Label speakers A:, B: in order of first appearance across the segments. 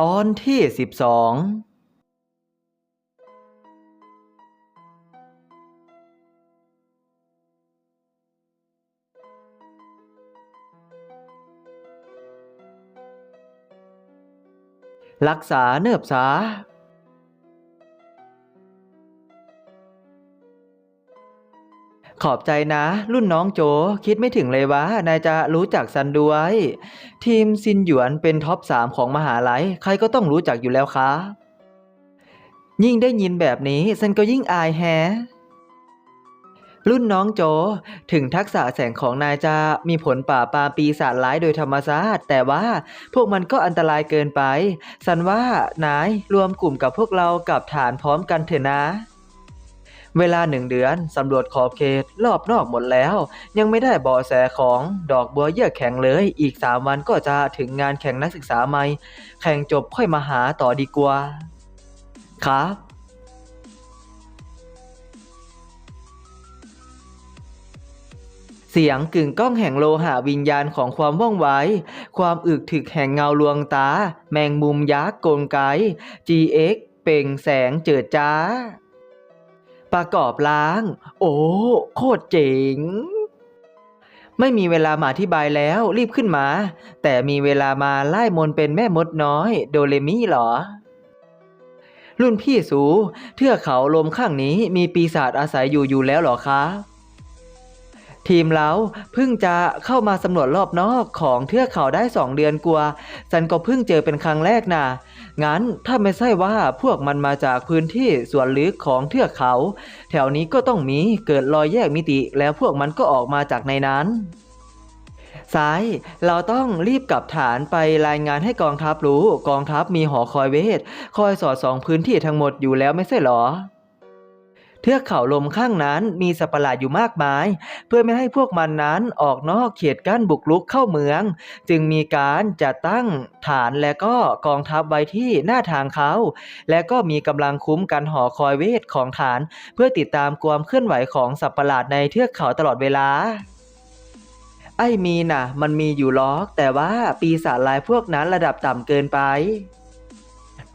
A: ตอนที่สิบสองรักษาเนิบสา ขอบใจนะ รุ่นน้องโจ คิดไม่ถึงเลยว่านายจะรู้จักซันด้วย ทีมซินหยวนเป็นท็อปสามของมหาลัย ใครก็ต้องรู้จักอยู่แล้วครับยิ่งได้ยินแบบนี้ซันก็ยิ่งอายแฮรุ่นน้องโจ ถึงทักษะแสงของนายจะมีผลป่าปาปีศาจร้ายโดยธรรมชาติแต่ว่าพวกมันก็อันตรายเกินไป สันว่านายรวมกลุ่มกับพวกเรากับฐานพร้อมกันเถอะนะ เวลาหนึ่งเดือนสำรวจขอบเขตรอบนอกหมดแล้ว ยังไม่ได้เบาะแสของดอกบัวเยื่อแข็งเลย อีกสามวันก็จะถึงงานแข่งนักศึกษาใหม่ แข่งจบค่อยมาหาต่อดีกว่า ครับเสียงกึ่งก้องแห่งโลหะวิญญาณของความว่องไว ความอึกถึกแห่งเงาลวงตา แมงมุมยักษ์โกลไก GX เป่งแสงเจิดจ้า ประกอบล้าง โอ้ โคตรเจ๋ง ไม่มีเวลามาอธิบายแล้วรีบขึ้นมา แต่มีเวลามาไล่มนเป็นแม่มดน้อย โดเรมิเหรอ รุ่นพี่สู เทือกเขาลมข้างนี้มีปีศาจอาศัยอยู่อยู่แล้วหรอคะทีมเราเพิ่งจะเข้ามาสำรวจรอบนอกของเทือกเขาได้สองเดือนกว่า ฉันก็เพิ่งเจอเป็นครั้งแรกนะ งั้นถ้าไม่ใช่ว่าพวกมันมาจากพื้นที่ส่วนลึกของเทือกเขา แถวนี้ก็ต้องมีเกิดรอยแยกมิติแล้วพวกมันก็ออกมาจากในนั้นสายเราต้องรีบกลับฐานไปรายงานให้กองทัพรู้ กองทัพมีหอคอยเวท คอยสอดส่องพื้นที่ทั้งหมดอยู่แล้วไม่ใช่หรอ เทือกเขาลมข้างนั้นมีสัตว์ประหลาดอยู่มากมาย เพื่อไม่ให้พวกมันนั้นออกนอกเขตกั้นบุกรุกเข้าเมือง จึงมีการจัดตั้งฐานและก็กองทัพไว้ที่หน้าทางเขา และก็มีกำลังคุ้มกันหอคอยเวทของฐาน เพื่อติดตามความเคลื่อนไหวของสัตว์ประหลาดในเทือกเขาตลอดเวลาไอ้มีน่ะ มันมีอยู่ล็อก แต่ว่าปีศาจลายพวกนั้นระดับต่ำเกินไป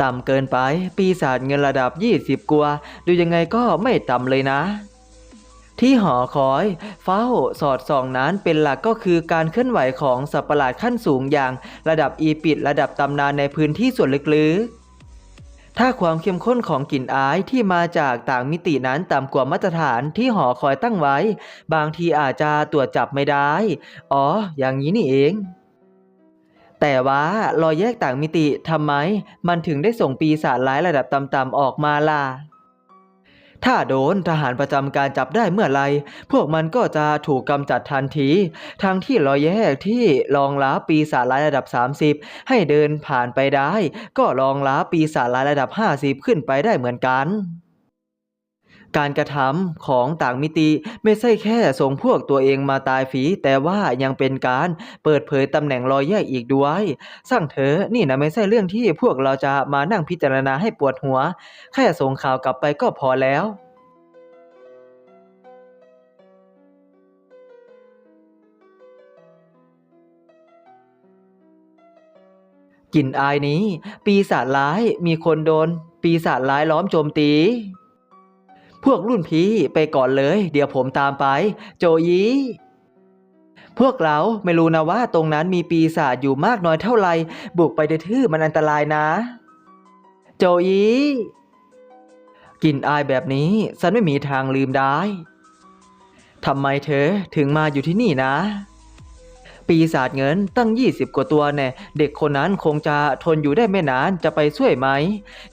A: ต่ำเกินไป ปีศาจเงินระดับ 20กว่าดูยังไงก็ไม่ต่ำเลยนะ ที่หอคอย เฝ้าสอดส่องนั้นเป็นหลักก็คือการเคลื่อนไหวของสัตว์ประหลาดขั้นสูงอย่างระดับอีปิดระดับตำนานในพื้นที่ส่วนลึกๆถ้าความเข้มข้นของกลิ่นอายที่มาจากต่างมิตินั้นต่ำกว่ามาตรฐานที่หอคอยตั้งไว้ บางทีอาจจะตรวจจับไม่ได้ อ๋อ อย่างนี้นี่เอง แต่ว่ารอยแยกต่างมิติทำไม มันถึงได้ส่งปีศาจร้ายระดับต่ำๆออกมาล่ะ ถ้าโดนทหารประจำการจับได้เมื่อไร พวกมันก็จะถูกกำจัดทันที ทั้งที่รอยแยกที่รองรับปีศาจร้ายระดับ 30 ให้เดินผ่านไปได้ ก็รองรับปีศาจร้ายระดับ 50 ขึ้นไปได้เหมือนกัน การกระทำของต่างมิติไม่ใช่แค่ส่งพวกตัวเองมาตายฟรีแต่ว่ายังเป็นการเปิดเผยตำแหน่งรอยแยกอีกด้วย สร้างเธอนี่นะไม่ใช่เรื่องที่พวกเราจะมานั่งพิจารณาให้ปวดหัว แค่ส่งข่าวกลับไปก็พอแล้วกลิ่นอายนี้ ปีศาจร้ายมีคนโดน ปีศาจร้ายล้อมโจมตี พวกรุ่นพี่ไปก่อนเลย เดี๋ยวผมตามไป โจยีพวกเราไม่รู้นะว่าตรงนั้นมีปีศาจอยู่มากน้อยเท่าไหร่บุกไปเดื้อมันอันตรายนะ โจยีกลิ่นอายแบบนี้ฉันไม่มีทางลืมได้ทำไมเธอถึงมาอยู่ที่นี่นะ ปีศาจเงินตั้ง 20 กว่าตัวแน่เด็กคนนั้นคงจะทนอยู่ได้ไม่นานจะไปช่วยไหม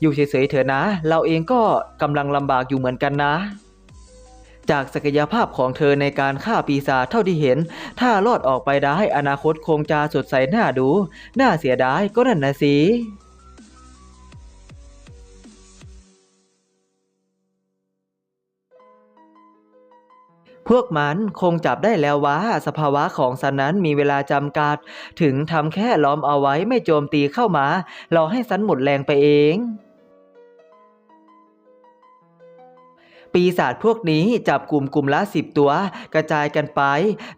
A: อยู่เฉยๆเถอะนะ เราเองก็กำลังลำบากอยู่เหมือนกันนะจากศักยภาพของเธอในการฆ่าปีศาจเท่าที่เห็น ถ้ารอดออกไปได้อนาคตคงจะสดใสน่าดู น่าเสียดายก็นั่นนะสิ พวกมันคงจับได้แล้วว่าสภาวะของสันนั้นมีเวลาจำกัด ถึงทำแค่ล้อมเอาไว้ไม่โจมตีเข้ามารอให้สันหมดแรงไปเองปปีศาจพวกนี้จับกลุ่มกลุ่มละสิบตัว กระจายกันไป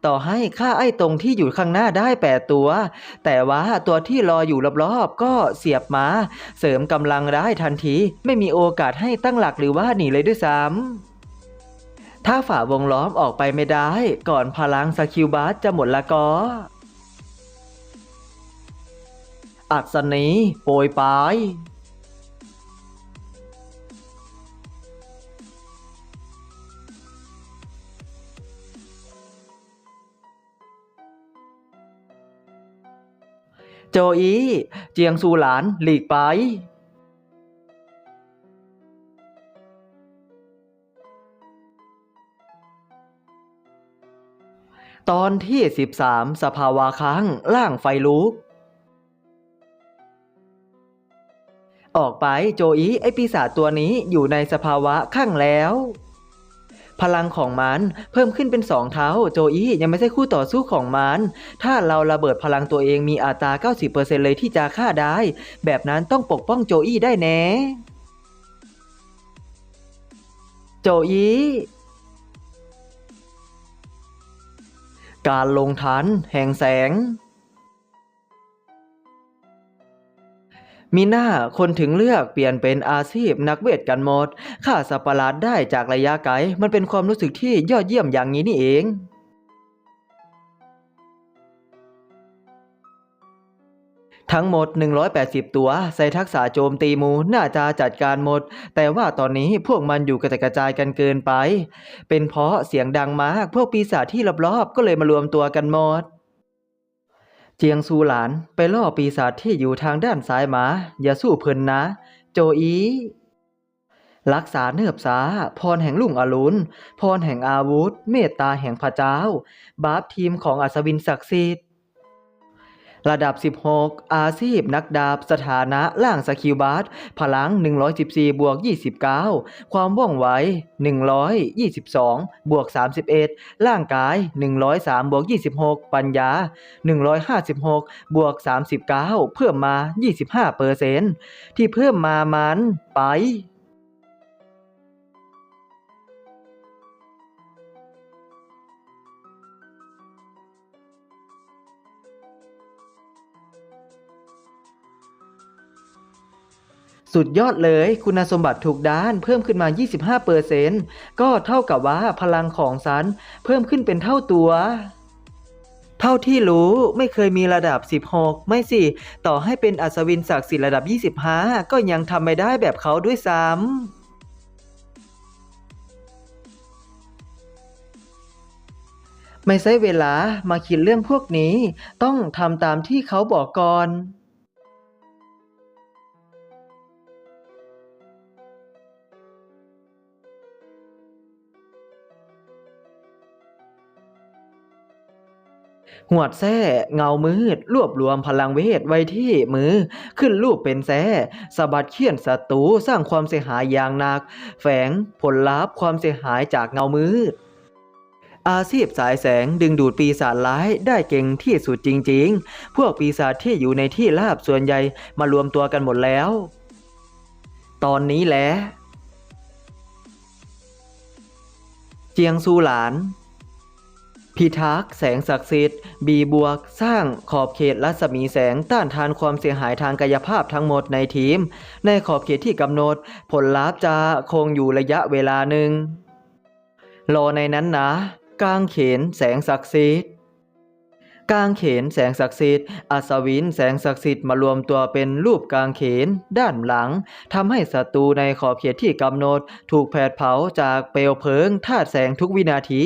A: ต่อให้ฆ่าไอ้ตรงที่อยู่ข้างหน้าได้แปดตัว แต่ว่าตัวที่รออยู่รอบๆก็เสียบมา เสริมกำลังได้ทันที ไม่มีโอกาสให้ตั้งหลักหรือว่าหนีเลยด้วยซ้ำ ถ้าฝ่าวงล้อมออกไปไม่ได้ ก่อนพลังสกิลบาสจะหมดละก็อัศนีโปรยปลายโจอีเจียงซูหลานหลีกไป ที่ 13 สภาวะค้างล่างไฟลุก ออกไปโจอีไอปีศาจตัวนี้อยู่ในสภาวะข้างแล้ว พลังของมันเพิ่มขึ้นเป็นสองเท่า โจอียังไม่ใช่คู่ต่อสู้ของมัน ถ้าเราระเบิดพลังตัวเองมีอัตรา 90%เลยที่จะฆ่าได้ แบบนั้นต้องปกป้องโจอีได้แน่โจอี การลงทันแห่งแสง มีหน้าคนถึงเลือกเปลี่ยนเป็นอาชีพนักเวทกันหมด ฆ่าสัตว์ประหลาดได้จากระยะไกล มันเป็นความรู้สึกที่ยอดเยี่ยมอย่างนี้นี่เอง ทั้งหมด 180 ตัว ใส่ทักษะโจมตีมูน่าจะจัดการหมด แต่ว่าตอนนี้พวกมันอยู่กระจายกระจายกันเกินไป เป็นเพราะเสียงดังมาก พวกปีศาจที่รอบๆก็เลยมารวมตัวกันหมด เจียงซูหลานไปล่อปีศาจที่อยู่ทางด้านซ้ายมา อย่าสู้เพลินนะ โจอีรักษาเนือบสา พรแห่งลุ่งอรุณ พรแห่งอาวุธ เมตตาแห่งพระเจ้า บาฟทีมของอัศวินศักดิ์สิทธิ์ ระดับ 16 อาชีพนักดาบ สถานะล่างสกิลบาสพลัง 114 บวก 29 ความว่องไว 122 บวก 31 ร่างกาย 103 บวก 26 ปัญญา 156 บวก 39 เพิ่มมา 25เปอร์เซนที่เพิ่มมามันไป สุดยอดเลยคุณสมบัติถูกด้านเพิ่มขึ้นมา 25%ก็เท่ากับว่าพลังของซันเพิ่มขึ้นเป็นเท่าตัว เท่าที่รู้ไม่เคยมีระดับ 16 ไม่สิ ต่อให้เป็นอัศวินศักดิ์สิทธิ์ระดับ 25 ก็ยังทำไม่ได้แบบเขาด้วยซ้ำไม่ใช่เวลามาคิดเรื่องพวกนี้ ต้องทำตามที่เขาบอกก่อน หวดแส้เงามืด รวบรวมพลังเวทไว้ที่มือ ขึ้นรูปเป็นแส้สะบัดเคี่ยนศัตรูสร้างความเสียหายอย่างหนัก แฝงผลลัพธ์ความเสียหายจากเงามืด อาชีพสายแสงดึงดูดปีศาจร้ายได้เก่งที่สุดจริง ๆ พวกปีศาจที่อยู่ในที่ราบส่วนใหญ่มารวมตัวกันหมดแล้ว ตอนนี้แหละเจียงซูหลาน พิทักษ์แสงศักดิ์สิทธิ์ บีบวก สร้างขอบเขตรัศมีแสงต้านทานความเสียหายทางกายภาพทั้งหมดในทีม ในขอบเขตที่กำหนด ผลลัพธ์จะคงอยู่ระยะเวลาหนึ่งรอในนั้นนะกางเขนแสงศักดิ์สิทธิ์ กางเขนแสงศักดิ์สิทธิ์อัศวินแสงศักดิ์สิทธิ์มารวมตัวเป็นรูปกางเขนด้านหลังทำให้ศัตรูในขอบเขตที่กำหนด ถูกแผดเผาจากเปลวเพลิงธาตุแสงทุกวินาที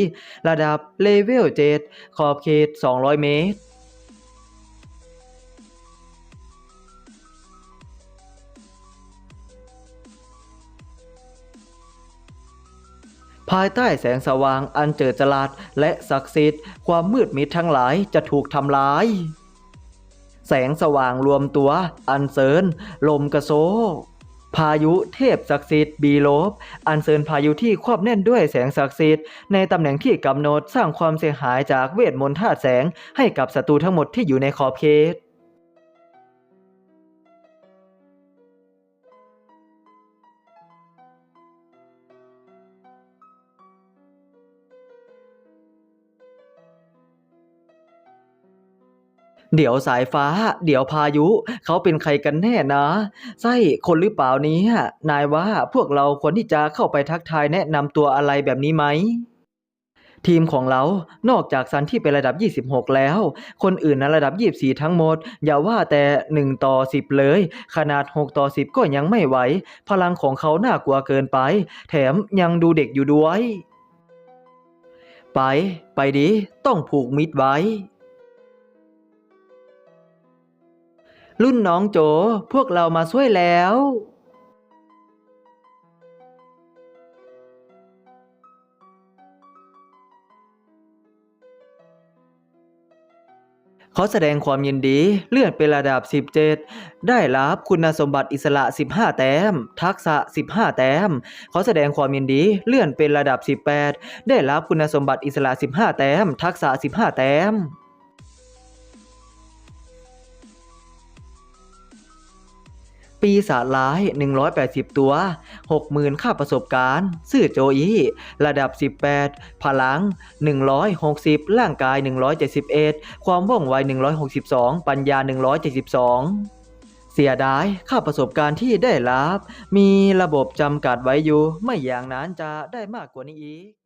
A: ระดับเลเวล7ขอบเขต 200 เมตร ภายใต้แสงสว่างอันเจิดจรัสและศักดิ์สิทธิ์ ความมืดมิดทั้งหลายจะถูกทำลาย แสงสว่างรวมตัว อันเซินลมกระโซพายุเทพศักดิ์สิทธิ์บีโลบอันเซินพายุที่ครอบแน่นด้วยแสงศักดิ์สิทธิ์ในตำแหน่งที่กำหนดสร้างความเสียหายจากเวทมนต์ธาตุแสงให้กับศัตรูทั้งหมดที่อยู่ในขอบเขต เดี๋ยวสายฟ้า เดี๋ยวพายุ เขาเป็นใครกันแน่นะใช่คนหรือเปล่านี้ นายว่าพวกเราควรที่จะเข้าไปทักทายแนะนำตัวอะไรแบบนี้ไหมทีมของเรา นอกจากซันที่เป็นระดับ 26 แล้ว คนอื่นในระดับ 24 ทั้งหมด อย่าว่าแต่ 1 ต่อ 10 เลย ขนาด 6 ต่อ 10 ก็ยังไม่ไหว พลังของเขาน่ากลัวเกินไป แถมยังดูเด็กอยู่ด้วย ไป ไปดิ ต้องผูกมิตรไว้ รุ่นน้องโจ พวกเรามาช่วยแล้ว เขาแสดงความยินดีเลื่อนเป็นระดับ 17 ได้รับคุณสมบัติอิสระ 15 แต้ม ทักษะ 15 แต้ม เขาแสดงความยินดีเลื่อนเป็นระดับ 18 ได้รับคุณสมบัติอิสระ 15 แต้ม ทักษะ 15 แต้ม ปีศาจร้าย 180 ตัว 60,000 ค่าประสบการณ์ ซื่อโจอี้ระดับ 18 พลัง 160 ร่างกาย 171 ความว่องไว 162 ปัญญา 172เสียดายค่าประสบการณ์ที่ได้รับ มีระบบจำกัดไว้อยู่ ไม่อย่างนั้นจะได้มากกว่านี้อีก